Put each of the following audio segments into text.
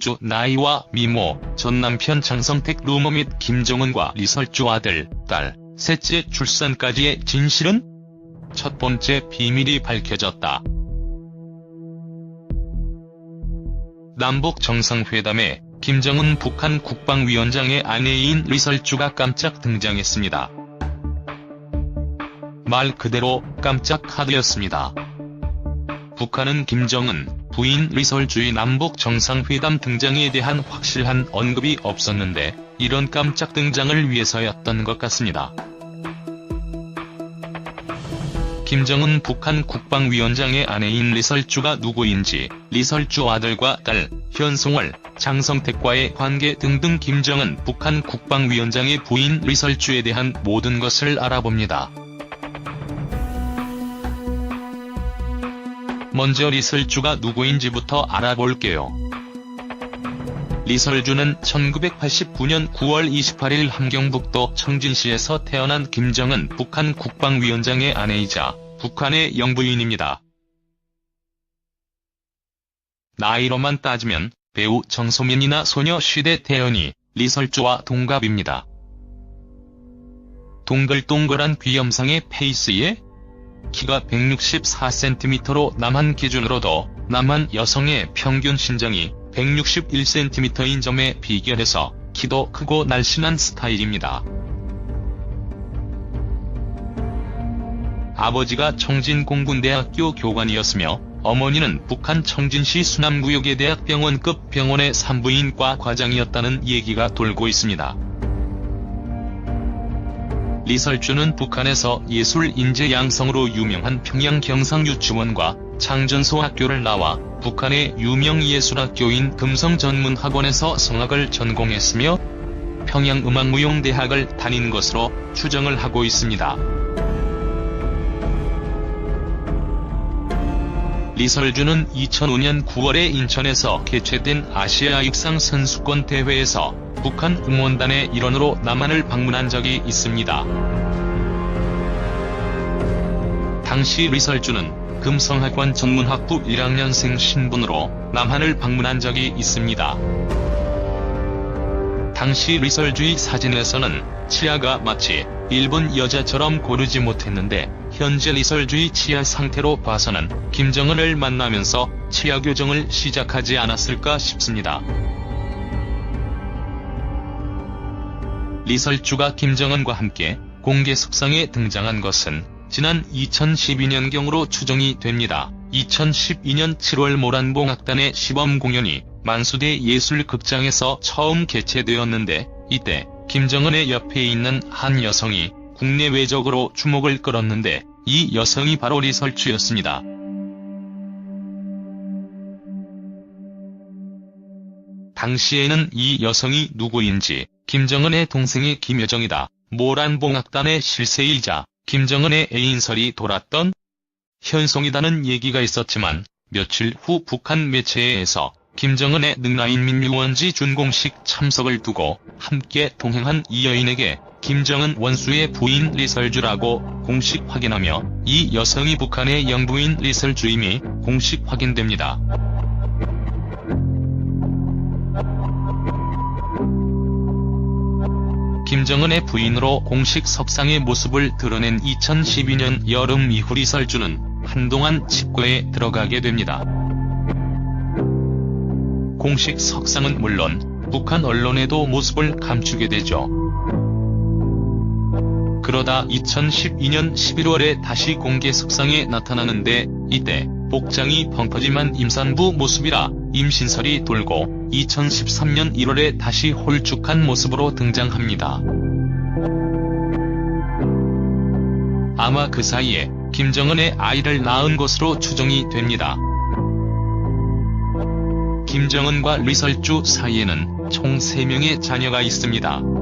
리설주 나이와 미모, 전 남편 장성택 루머 및 김정은과 리설주 아들, 딸, 셋째 출산까지의 진실은? 첫 번째 비밀이 밝혀졌다. 남북 정상회담에 김정은 북한 국방위원장의 아내인 리설주가 깜짝 등장했습니다. 말 그대로 깜짝 카드였습니다. 북한은 김정은 부인 리설주의 남북 정상회담 등장에 대한 확실한 언급이 없었는데 이런 깜짝 등장을 위해서였던 것 같습니다. 김정은 북한 국방위원장의 아내인 리설주가 누구인지, 리설주 아들과 딸, 현송월, 장성택과의 관계 등등 김정은 북한 국방위원장의 부인 리설주에 대한 모든 것을 알아봅니다. 먼저 리설주가 누구인지부터 알아볼게요. 리설주는 1989년 9월 28일 함경북도 청진시에서 태어난 김정은 북한 국방위원장의 아내이자 북한의 영부인입니다. 나이로만 따지면 배우 정소민이나 소녀시대 태연이 리설주와 동갑입니다. 동글동글한 귀염상의 페이스에 키가 164cm로 남한 기준으로도 남한 여성의 평균 신장이 161cm인 점에 비결해서 키도 크고 날씬한 스타일입니다. 아버지가 청진공군대학교 교관이었으며 어머니는 북한 청진시 수남구역의 대학병원급 병원의 산부인과 과장이었다는 얘기가 돌고 있습니다. 리설주는 북한에서 예술-인재 양성으로 유명한 평양 경상유치원과 창전소학교를 나와 북한의 유명 예술학교인 금성전문학원에서 성악을 전공했으며 평양음악무용대학을 다닌 것으로 추정을 하고 있습니다. 리설주는 2005년 9월에 인천에서 개최된 아시아 육상 선수권 대회에서 북한 응원단의 일원으로 남한을 방문한 적이 있습니다. 당시 리설주는 금성학원 전문학부 1학년생 신분으로 남한을 방문한 적이 있습니다. 당시 리설주의 사진에서는 치아가 마치 일본 여자처럼 고르지 못했는데 현재 리설주의 치아 상태로 봐서는 김정은을 만나면서 치아 교정을 시작하지 않았을까 싶습니다. 리설주가 김정은과 함께 공개 석상에 등장한 것은 지난 2012년경으로 추정이 됩니다. 2012년 7월 모란봉 악단의 시범 공연이 만수대 예술극장에서 처음 개최되었는데 이때 김정은의 옆에 있는 한 여성이 국내외적으로 주목을 끌었는데 이 여성이 바로 리설주였습니다. 당시에는 이 여성이 누구인지 김정은의 동생이 김여정이다. 모란봉악단의 실세이자 김정은의 애인설이 돌았던 현송이다는 얘기가 있었지만 며칠 후 북한 매체에서 김정은의 능라인 민유원지 준공식 참석을 두고 함께 동행한 이 여인에게 김정은 원수의 부인 리설주라고 공식 확인하며 이 여성이 북한의 영부인 리설주임이 공식 확인됩니다. 김정은의 부인으로 공식 석상의 모습을 드러낸 2012년 여름 이후 리설주는 한동안 집고에 들어가게 됩니다. 공식 석상은 물론 북한 언론에도 모습을 감추게 되죠. 그러다 2012년 11월에 다시 공개 석상에 나타나는데 이때 복장이 펑퍼짐한 임산부 모습이라 임신설이 돌고 2013년 1월에 다시 홀쭉한 모습으로 등장합니다. 아마 그 사이에 김정은의 아이를 낳은 것으로 추정이 됩니다. 김정은과 리설주 사이에는 총 3명의 자녀가 있습니다.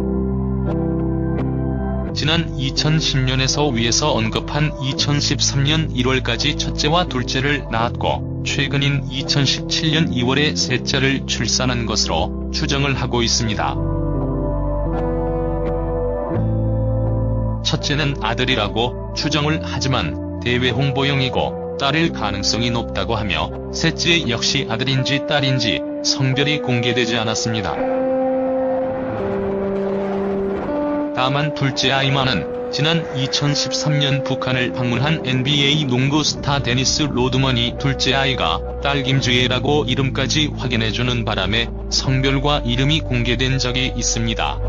지난 2010년에서 위에서 언급한 2013년 1월까지 첫째와 둘째를 낳았고 최근인 2017년 2월에 셋째를 출산한 것으로 추정을 하고 있습니다. 첫째는 아들이라고 추정을 하지만 대외 홍보용이고 딸일 가능성이 높다고 하며 셋째 역시 아들인지 딸인지 성별이 공개되지 않았습니다. 다만 둘째 아이만은 지난 2013년 북한을 방문한 NBA 농구 스타 데니스 로드먼이 둘째 아이가 딸 김주혜라고 이름까지 확인해주는 바람에 성별과 이름이 공개된 적이 있습니다.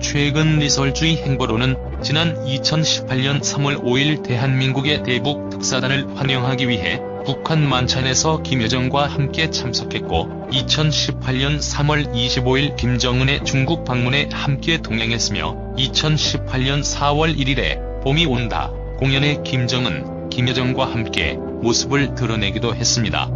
최근 리설주의 행보로는 지난 2018년 3월 5일 대한민국의 대북 특사단을 환영하기 위해 북한 만찬에서 김여정과 함께 참석했고 2018년 3월 25일 김정은의 중국 방문에 함께 동행했으며 2018년 4월 1일에 봄이 온다 공연에 김정은, 김여정과 함께 모습을 드러내기도 했습니다.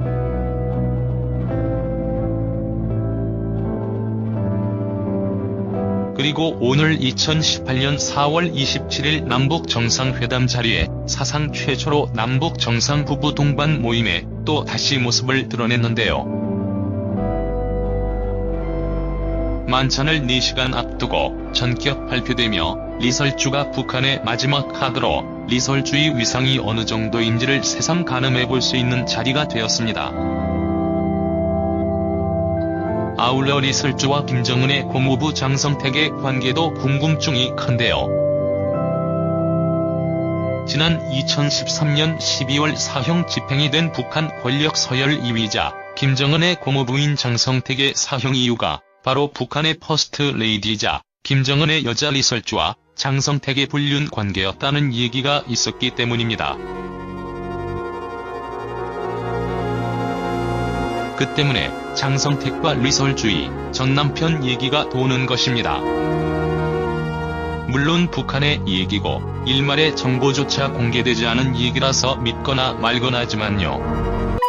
그리고 오늘 2018년 4월 27일 남북 정상회담 자리에 사상 최초로 남북 정상 부부 동반 모임에 또 다시 모습을 드러냈는데요. 만찬을 4시간 앞두고 전격 발표되며 리설주가 북한의 마지막 카드로 리설주의 위상이 어느 정도인지를 새삼 가늠해 볼 수 있는 자리가 되었습니다. 아울러 리설주와 김정은의 고모부 장성택의 관계도 궁금증이 큰데요. 지난 2013년 12월 사형 집행이 된 북한 권력 서열 2위자 김정은의 고모부인 장성택의 사형 이유가 바로 북한의 퍼스트 레이디자 김정은의 여자 리설주와 장성택의 불륜 관계였다는 얘기가 있었기 때문입니다. 그 때문에 장성택과 리설주의, 전 남편 얘기가 도는 것입니다. 물론 북한의 얘기고 일말의 정보조차 공개되지 않은 얘기라서 믿거나 말거나 하지만요.